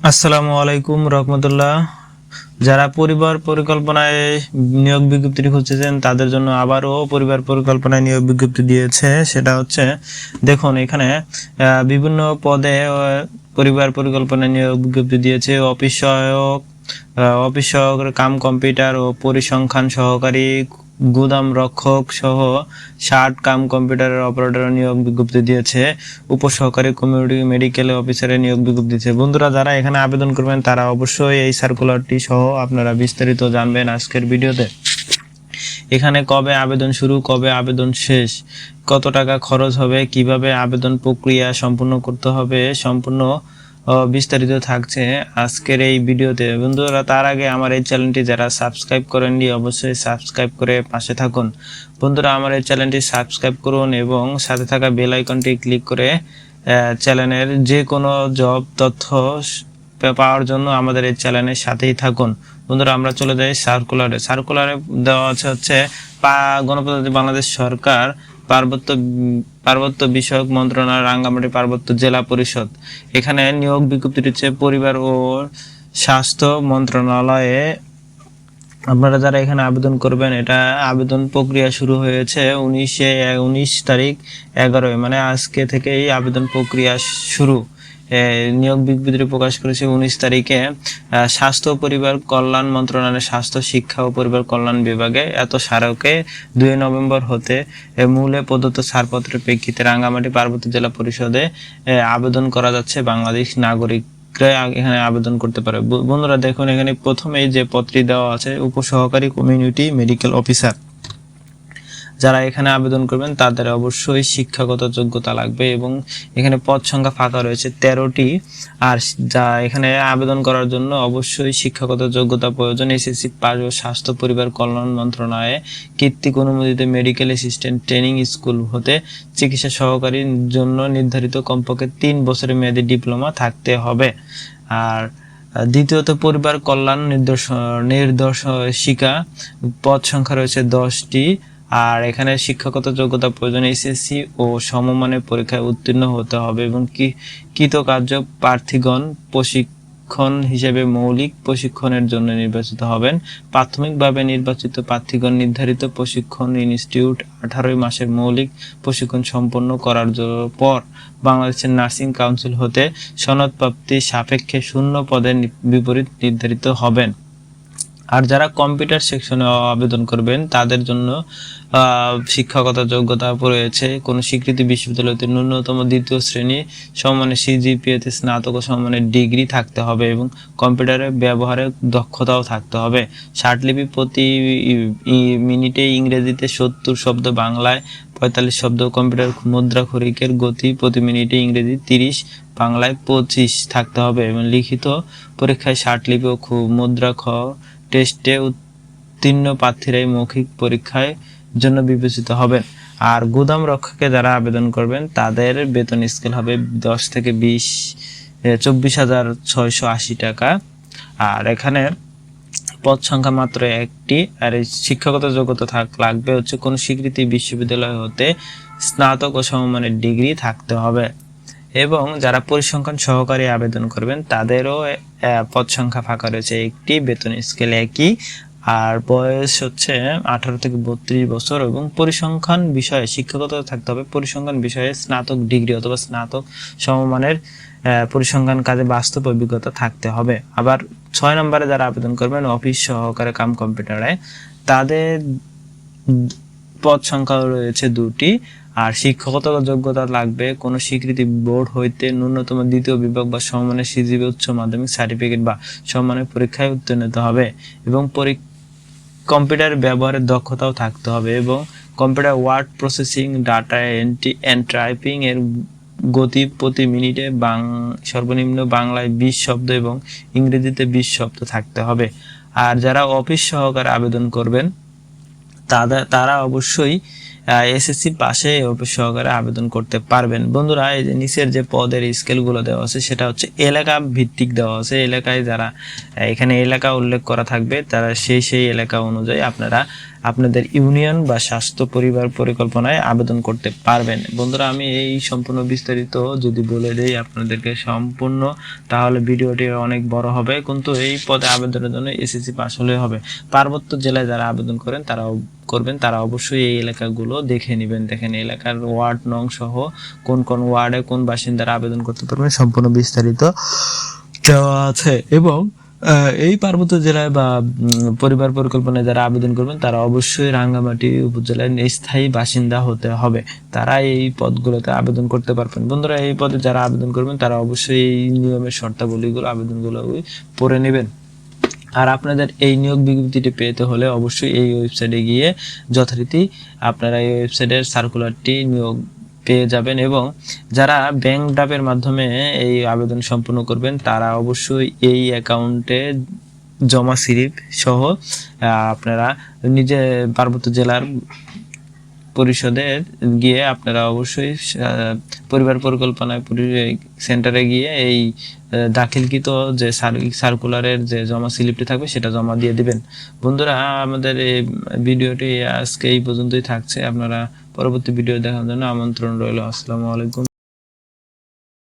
আসসালামু আলাইকুম রহমতুল্লাহ। যারা পরিবার পরিকল্পনায় নিয়োগ বিজ্ঞপ্তি খুঁজছেন তাদের জন্য আবারও পরিবার পরিকল্পনায় নিয়োগ বিজ্ঞপ্তি দিয়েছে। সেটা হচ্ছে, দেখুন, এখানে বিভিন্ন পদে পরিবার পরিকল্পনায় নিয়োগ বিজ্ঞপ্তি দিয়েছে। অফিস সহায়ক অফিস সহকারী কাম কম্পিউটার ও পরিসংখ্যান সহকারী গুদাম রক্ষক সহ ষাট কাম কম্পিউটারের অপারেটর নিয়োগ বিজ্ঞপ্তি দিয়েছে। উপসহকারী কমিউনিটি মেডিকেল অফিসারের নিয়োগ বিজ্ঞপ্তি দিয়েছে। বন্ধুরা, যারা এখানে আবেদন করবেন, তারা অবশ্যই এই সার্কুলারটি সহ আপনারা বিস্তারিত জানবেন আজকের ভিডিওতে। এখানে কবে আবেদন শুরু, কবে আবেদন শেষ, কত টাকা খরচ হবে, কীভাবে আবেদন প্রক্রিয়া সম্পূর্ণ করতে হবে, সম্পূর্ণ বিস্তারিত থাকছে আজকের এই ভিডিওতে। বন্ধুরা, তার আগে আমার এই চ্যানেলটি যারা সাবস্ক্রাইব করেননি, অবশ্যই সাবস্ক্রাইব করে পাশে থাকুন। বন্ধুরা, আমার এই চ্যানেলটি সাবস্ক্রাইব করুন এবং সাথে থাকা বেল আইকনটি ক্লিক করে চ্যানেলের যে কোনো জব, তথ্য পাওয়ার জন্য আমাদের এই চ্যানেলের সাথেই থাকুন। বন্ধুরা, আমরা চলে যাই সার্কুলারে। সার্কুলারে দেওয়া আছে হচ্ছে গণপ্রজাতন্ত্রী বাংলাদেশ সরকার পার্বত্য পার্বত্য বিষয়ক মন্ত্রণালয়, রাঙ্গামাটি পার্বত্য জেলা পরিষদ। এখানে নিয়োগ বিজ্ঞপ্তি হচ্ছে পরিবার ও স্বাস্থ্য মন্ত্রণালয়ে। আপনারা যারা এখানে আবেদন করবেন, এটা আবেদন প্রক্রিয়া শুরু হয়েছে উনিশে, উনিশ তারিখ এগারোই মানে আজকে থেকেই আবেদন প্রক্রিয়া শুরু। নিয়োগ বিজ্ঞপ্তি প্রকাশ করেছে উনিশ তারিখে। স্বাস্থ্য পরিবার কল্যাণ মন্ত্রণালয়ের স্বাস্থ্য, শিক্ষা ও পরিবার কল্যাণ বিভাগে এত স্মারকে দুই নভেম্বর হতে মূলে প্রদত্ত ছাড়পত্রের প্রেক্ষিতে রাঙ্গামাটি পার্বত্য জেলা পরিষদে আবেদন করা যাচ্ছে বাংলাদেশ নাগরিক এখানে আবেদন করতে পারে। বন্ধুরা দেখুন, এখানে প্রথমেই যে পত্রটি দেওয়া আছে, উপসহকারী কমিউনিটি মেডিকেল অফিসার। যারা এখানে আবেদন করবেন, তাদের অবশ্যই শিক্ষাগত যোগ্যতা লাগবে এবং এখানে পদ সংখ্যা ফাঁকা রয়েছে তেরোটি। আর যা এখানে আবেদন করার জন্য অবশ্যই শিক্ষাগত যোগ্যতা প্রয়োজন। এসএসসি পাস ও স্বাস্থ্য, পরিবার কল্যাণ মন্ত্রণালয়ে কৃত্তিক অনুমোদিত মেডিকেল অ্যাসিস্ট্যান্ট ট্রেনিং স্কুল হতে চিকিৎসা সহকারীর জন্য নির্ধারিত কমপক্ষে তিন বছরের মেয়াদী ডিপ্লোমা থাকতে হবে। আর দ্বিতীয়ত পরিবার কল্যাণ নির্দেশ, নির্দেশিকা পদ সংখ্যা রয়েছে দশটি। আর এখানে শিক্ষাগত যোগ্যতা প্রয়োজন এসএসসি ও সমমানের পরীক্ষায় উত্তীর্ণ হতে হবে এবং কি কৃতকার্য প্রার্থীগণ প্রশিক্ষণ হিসেবে মৌলিক প্রশিক্ষণের জন্য নির্বাচিত হবেন। প্রাথমিকভাবে নির্বাচিত প্রার্থীগণ নির্ধারিত প্রশিক্ষণ ইনস্টিটিউট আঠারোই মাসের মৌলিক প্রশিক্ষণ সম্পন্ন করার পর বাংলাদেশের নার্সিং কাউন্সিল হতে সনদপ্রাপ্তি সাপেক্ষে শূন্য পদের বিপরীত নির্ধারিত হবেন। আর যারা কম্পিউটার সেকশনে আবেদন করবেন, তাদের জন্য শিক্ষাগত যোগ্যতা রয়েছে। কোনো স্বীকৃতি বিশ্ববিদ্যালয়তে ন্যূনতম দ্বিতীয় শ্রেণি সমানের সিজিপিএতে স্নাতক ও সমানের ডিগ্রি থাকতে হবে এবং কম্পিউটারের ব্যবহারের দক্ষতাও থাকতে হবে। ষাটলিপি প্রতি মিনিটে ইংরেজিতে সত্তর শব্দ, বাংলায় পঁয়তাল্লিশ শব্দ কম্পিউটার মুদ্রা খরিকের গতি প্রতি মিনিটে ইংরেজি তিরিশ, বাংলায় পঁচিশ থাকতে হবে এবং লিখিত পরীক্ষায় ষাটলিপি ও মুদ্রা খ টেস্টে উত্তীর্ণ প্রার্থীরাই মৌখিক পরীক্ষায় জন্য বিবেচিত হবেন। আর গুদাম রক্ষকে যারা আবেদন করবেন, তাদের বেতন স্কেল হবে দশ থেকে বিশ চব্বিশ হাজার ছয়শো আশি টাকা। আর এখানে পদ সংখ্যা মাত্র একটি, আর এই শিক্ষাগত যোগ্যতা থাক, লাগবে হচ্ছে কোনো স্বীকৃতি বিশ্ববিদ্যালয় হতে স্নাতক ও সমমানের ডিগ্রি থাকতে হবে। এবং যারা পরিসংখ্যান সহকারে আবেদন করবেন, তাদেরও পদ সংখ্যা ফাঁকা রয়েছে একটি, বেতন স্কেল একই, আর বয়স হচ্ছে আঠারো থেকে বত্রিশ বছর এবং পরিসংখ্যান বিষয়ে শিক্ষাগত থাকতে হবে। পরিসংখ্যান বিষয়ে স্নাতক ডিগ্রি অথবা স্নাতক সমমানের পরিসংখ্যান কাজে বাস্তব অভিজ্ঞতা থাকতে হবে। আবার ছয় নম্বরে যারা আবেদন করবেন, অফিস সহকারে কাম কম্পিউটারে, তাদের পদ সংখ্যা রয়েছে দুটি আর শিক্ষাগত যোগ্যতা লাগবে কোনো স্বীকৃতি বোর্ড হইতে ন্যূনতম দ্বিতীয় বিভাগ বা সমমানের সিজিবি উচ্চ মাধ্যমিক সার্টিফিকেট বা সমমানের পরীক্ষায় উত্তীর্ণ হবে এবং কম্পিউটার ব্যবহারের দক্ষতাও থাকতে হবে এবং computer word processing, data entry and typing এর গতি প্রতি মিনিটে বাং সর্বনিম্ন বাংলায় বিশ শব্দ এবং ইংরেজিতে বিশ শব্দ থাকতে হবে। আর যারা অফিস সহকারে আবেদন করবেন তারা অবশ্যই এসএসসি পাশে অফিস সহকারে আবেদন করতে পারবেন। বন্ধুরা, এই যে নিচের যে পদের স্কেলগুলো দেওয়া আছে, সেটা হচ্ছে এলাকা ভিত্তিক দেওয়া আছে। এলাকায় যারা এখানে এলাকা উল্লেখ করা থাকবে, তারা সেই সেই এলাকা অনুযায়ী আপনারা আপনাদের ইউনিয়ন বা স্বাস্থ্য পরিবার পরিকল্পনায় আবেদন করতে পারবেন। বন্ধুরা, আমি এই সম্পূর্ণ বিস্তারিত যদি বলে দেই আপনাদেরকে সম্পূর্ণ, তাহলে ভিডিওটি অনেক বড় হবে। কিন্তু এই পদে আবেদনের জন্য এসএসসি পাস হলে হবে। পার্বত্য জেলায় যারা আবেদন করেন তারা করবেন। তারা অবশ্যই এই এলাকাগুলো দেখে নেবেন। দেখেন এলাকার ওয়ার্ড নং সহ কোন কোন ওয়ার্ডে কোন বাসিন্দারা আবেদন করতে পারবেন, সম্পূর্ণ বিস্তারিত দেওয়া আছে। এবং এই পার্বত্য জেলায় বা পরিবার পরিকল্পনায় যারা আবেদন করবেন, তারা অবশ্যই রাঙ্গামাটি উপজেলায় স্থায়ী বাসিন্দা হতে হবে। তারা এই পদগুলোতে আবেদন করতে পারবেন। বন্ধুরা, এই পদে যারা আবেদন করবেন, তারা অবশ্যই এই নিয়মের শর্তাবলীগুলো আবেদনগুলো পড়ে নেবেন। আর আপনাদের এই নিয়োগ বিজ্ঞপ্তিটি পেতে হলে অবশ্যই এই ওয়েবসাইটে গিয়ে যথারীতি আপনারা এই ওয়েবসাইটের সার্কুলারটি নিয়োগ পেয়ে যাবেন এবং যারা ব্যাংক ড্রাফের মাধ্যমে এই আবেদন সম্পূর্ণ করবেন, তারা অবশ্যই এই অ্যাকাউন্টে জমা স্লিপ সহ আপনারা নিজে পার্বত্য জেলার পরিষদে গিয়ে আপনারা অবশ্যই পরিবার পরিকল্পনায় সেন্টারে গিয়ে এই দাখিলকৃত যে সার- সার্কুলারের যে জমা স্লিপটি থাকবে, সেটা জমা দিয়ে দিবেন। বন্ধুরা, আমাদের এই ভিডিওটি আজকে এই পর্যন্তই থাকছে। আপনারা পরবর্তী ভিডিও দেখার জন্য আমন্ত্রণ রইল। আসসালামু আলাইকুম।